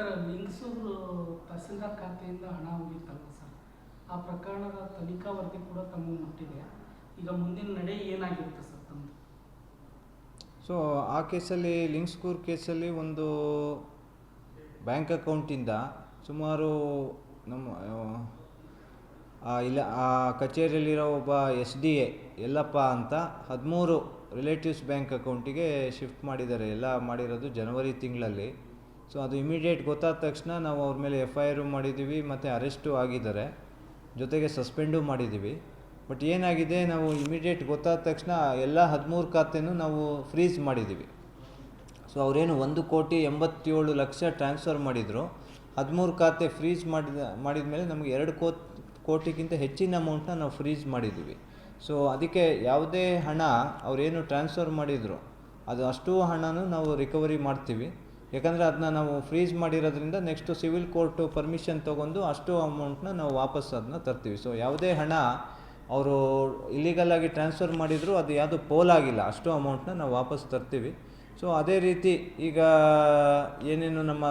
Sir ಮಿಂಗ್ಸೂರು tahsildar ಖಾತೆಯಿಂದ ಹಣ ಹೋಗಿತ್ತಲ್ಲ sir? ಆ ಪ್ರಕರಣದ ತನಿಖಾ ವರದಿ ಕೂಡ ತಮ್ಮ ಮುಟ್ಟಿದೆ. ಈಗ ಮುಂದಿನ ನಡೆ ಏನಾಗಿರುತ್ತೆ ಸರ್ ತಮ್ಮದು ಸೊ ಆ ಕೇಸಲ್ಲಿ ಲಿಂಗ್ಸ್ಕೂರ್ ಕೇಸಲ್ಲಿ ಒಂದು ಬ್ಯಾಂಕ್ ಅಕೌಂಟಿಂದ ಸುಮಾರು ನಮ್ಮ ಆ, ಇಲ್ಲ ಆ ಕಚೇರಿಯಲ್ಲಿರೋ ಒಬ್ಬ ಎಸ್ ಡಿ ಎ ಎಲ್ಲಪ್ಪ ಅಂತ ಹದಿಮೂರು ರಿಲೇಟಿವ್ಸ್ ಬ್ಯಾಂಕ್ ಅಕೌಂಟಿಗೆ ಶಿಫ್ಟ್ ಮಾಡಿದ್ದಾರೆ. ಎಲ್ಲ ಮಾಡಿರೋದು ಜನವರಿ ತಿಂಗಳಲ್ಲಿ. ಸೊ ಅದು ಇಮಿಡಿಯೇಟ್ ಗೊತ್ತಾದ ತಕ್ಷಣ ನಾವು ಅವ್ರ ಮೇಲೆ ಎಫ್ ಐ ಆರು ಮಾಡಿದ್ದೀವಿ, ಮತ್ತು ಅರೆಸ್ಟು ಆಗಿದ್ದಾರೆ. ಜೊತೆಗೆ ಸಸ್ಪೆಂಡು ಮಾಡಿದ್ದೀವಿ. ಬಟ್ ಏನಾಗಿದೆ, ನಾವು ಇಮಿಡಿಯೇಟ್ ಗೊತ್ತಾದ ತಕ್ಷಣ ಎಲ್ಲ ಹದಿಮೂರು ಖಾತೆನೂ ನಾವು ಫ್ರೀಸ್ ಮಾಡಿದ್ದೀವಿ. ಸೊ ಅವರೇನು ಒಂದು ಕೋಟಿ ಎಂಬತ್ತೇಳು ಲಕ್ಷ ಟ್ರಾನ್ಸ್ಫರ್ ಮಾಡಿದರು. ಹದಿಮೂರು ಖಾತೆ ಫ್ರೀಜ್ ಮಾಡಿದ ಮಾಡಿದ ಮೇಲೆ ನಮಗೆ ಎರಡು ಕೋ, ಕೋಟಿಗಿಂತ ಹೆಚ್ಚಿನ ಅಮೌಂಟನ್ನ ನಾವು ಫ್ರೀಜ್ ಮಾಡಿದ್ದೀವಿ. ಸೊ ಅದಕ್ಕೆ ಯಾವುದೇ ಹಣ ಅವರೇನು ಟ್ರಾನ್ಸ್ಫರ್ ಮಾಡಿದರು, ಅದು ಅಷ್ಟು ಹಣನೂ ನಾವು ರಿಕವರಿ ಮಾಡ್ತೀವಿ. ಯಾಕಂದರೆ ಅದನ್ನ ನಾವು ಫ್ರೀಜ್ ಮಾಡಿರೋದ್ರಿಂದ ನೆಕ್ಸ್ಟು ಸಿವಿಲ್ ಕೋರ್ಟು ಪರ್ಮಿಷನ್ ತೊಗೊಂಡು ಅಷ್ಟು ಅಮೌಂಟ್ನ ನಾವು ವಾಪಸ್ ಅದನ್ನ ತರ್ತೀವಿ. ಸೊ ಯಾವುದೇ ಹಣ ಅವರು ಇಲ್ಲಿಗಲ್ ಆಗಿ ಟ್ರಾನ್ಸ್ಫರ್ ಮಾಡಿದರೂ ಅದು ಯಾವುದು ಪೋಲ್ ಆಗಿಲ್ಲ. ಅಷ್ಟು ಅಮೌಂಟ್ನ ನಾವು ವಾಪಸ್ ತರ್ತೀವಿ. ಸೊ ಅದೇ ರೀತಿ ಈಗ ಏನೇನು ನಮ್ಮ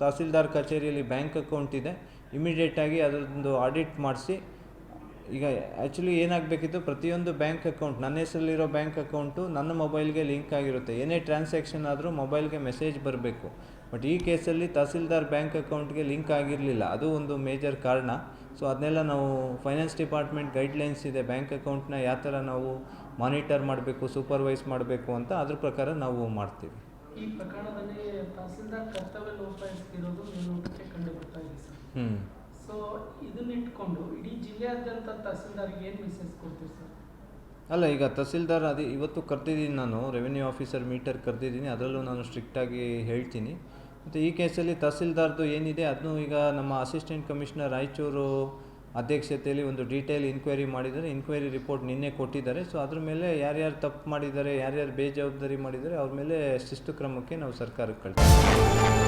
ತಹಸೀಲ್ದಾರ್ ಕಚೇರಿಯಲ್ಲಿ ಬ್ಯಾಂಕ್ ಅಕೌಂಟ್ ಇದೆ. ಇಮಿಡಿಯೇಟಾಗಿ ಅದರದ್ದು ಆಡಿಟ್ ಮಾಡಿಸಿ ಈಗ ಆ್ಯಕ್ಚುಲಿ ಏನಾಗಬೇಕಿತ್ತು ಪ್ರತಿಯೊಂದು ಬ್ಯಾಂಕ್ ಅಕೌಂಟ್ ನನ್ನ ಹೆಸರಲ್ಲಿರೋ ಬ್ಯಾಂಕ್ ಅಕೌಂಟು ನನ್ನ ಮೊಬೈಲ್ಗೆ ಲಿಂಕ್ ಆಗಿರುತ್ತೆ. ಏನೇ ಟ್ರಾನ್ಸಾಕ್ಷನ್ ಆದರೂ ಮೊಬೈಲ್ಗೆ ಮೆಸೇಜ್ ಬರಬೇಕು. ಬಟ್ ಈ ಕೇಸಲ್ಲಿ ತಹಸೀಲ್ದಾರ್ ಬ್ಯಾಂಕ್ ಅಕೌಂಟ್ಗೆ ಲಿಂಕ್ ಆಗಿರಲಿಲ್ಲ. ಅದು ಒಂದು ಮೇಜರ್ ಕಾರಣ. ಸೊ ಅದನ್ನೆಲ್ಲ ನಾವು ಫೈನಾನ್ಸ್ ಡಿಪಾರ್ಟ್ಮೆಂಟ್ ಗೈಡ್ಲೈನ್ಸ್ ಇದೆ. ಬ್ಯಾಂಕ್ ಅಕೌಂಟ್ನ ಯಾವ ಥರ ನಾವು ಮಾನಿಟರ್ ಮಾಡಬೇಕು ಸೂಪರ್ವೈಸ್ ಮಾಡಬೇಕು ಅಂತ ಅದ್ರ ಪ್ರಕಾರ ನಾವು ಮಾಡ್ತೀವಿ. ಈ ಪ್ರಕರಣದಲ್ಲಿ ತಹಸೀಲ್ದಾರ್ ಕರ್ತವ್ಯ ಲೋಪ ಕಂಡು ಬರ್ತಾ ಇದೆ ಹ್ಞೂ ಸೊ ಇದನ್ನ ಇಟ್ಕೊಂಡು ಇಡೀ ಜಿಲ್ಲೆಯಾದ್ಯಂತ ತಹಸೀಲ್ದಾರ್ಗೆ ಏನು ಮೆಸೇಜ್ ಕೊಡ್ತೀರಿ ಅಲ್ಲ, ಈಗ ತಹಸೀಲ್ದಾರ್ ಅದೇ ಇವತ್ತು ಕರೆದಿದ್ದೀನಿ ನಾನು ರೆವೆನ್ಯೂ ಆಫೀಸರ್ ಮೀಟರ್ ಕರೆದಿದ್ದೀನಿ, ಅದರಲ್ಲೂ ನಾನು ಸ್ಟ್ರಿಕ್ಟಾಗಿ ಹೇಳ್ತೀನಿ. ಮತ್ತು ಈ ಕೇಸಲ್ಲಿ ತಹಸೀಲ್ದಾರ್ದು ಏನಿದೆ ಅದನ್ನು ಈಗ ನಮ್ಮ ಅಸಿಸ್ಟೆಂಟ್ ಕಮಿಷನರ್ ರಾಯಚೂರು ಅಧ್ಯಕ್ಷತೆಯಲ್ಲಿ ಒಂದು ಡೀಟೇಲ್ ಇನ್ಕ್ವೈರಿ ಮಾಡಿದ್ದಾರೆ. ಇನ್ಕ್ವೈರಿ ರಿಪೋರ್ಟ್ ನಿನ್ನೆ ಕೊಟ್ಟಿದ್ದಾರೆ. ಸೊ ಅದ್ರ ಮೇಲೆ ಯಾರ್ಯಾರು ತಪ್ಪು ಮಾಡಿದ್ದಾರೆ, ಯಾರ್ಯಾರು ಬೇಜವಾಬ್ದಾರಿ ಮಾಡಿದ್ದಾರೆ, ಅವ್ರ ಮೇಲೆ ಶಿಸ್ತು ಕ್ರಮಕ್ಕೆ ನಾವು ಸರ್ಕಾರಕ್ಕೆ ಕಳ್ತೀವಿ